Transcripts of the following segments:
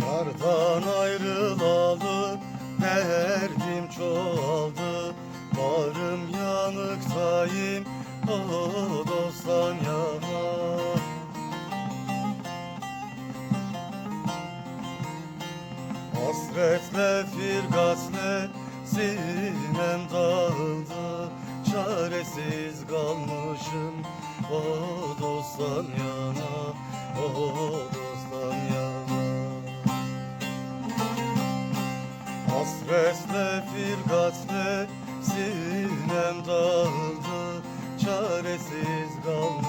Kardan ayrılalı Merdim çoğaldı. Bağrım yanıktayım O oh, dostan yana. Hasretle firgasle Sinem dağıldı. Çaresiz kalmışım. O dosttan yana O dosttan yana. Hasretle firgasle sinem dağıldı Çaresiz kalmışım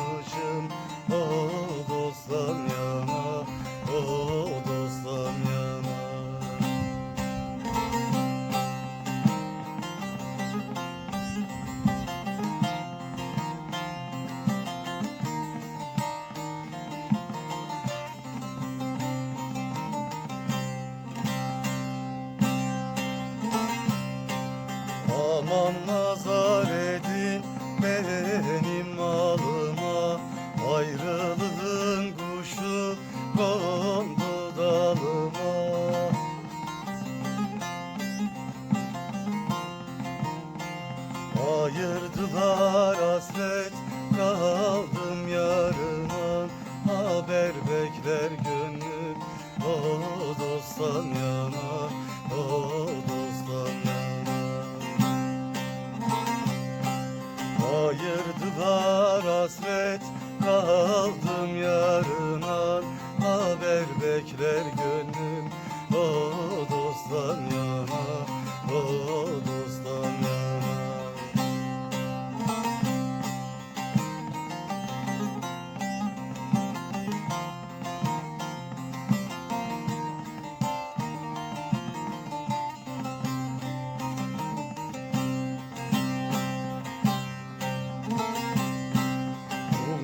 Aman nazar edin benim malıma Ayrılığın kuşu kondu dalıma. Ayırdılar hasret kaldım yarına Haber bekler gönlüm hasret kaldım yarına. Haber bekler gönlüm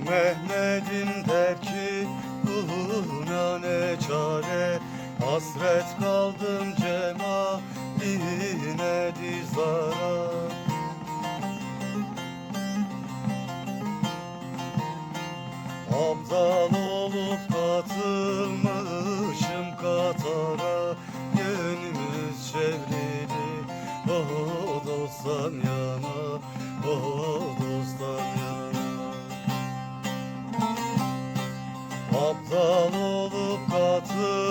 Bu Mehmet'in der ki buna ne çare Hasret kaldım cemaline dizara. Abdal olup katılmışım Aptal olup Katar'a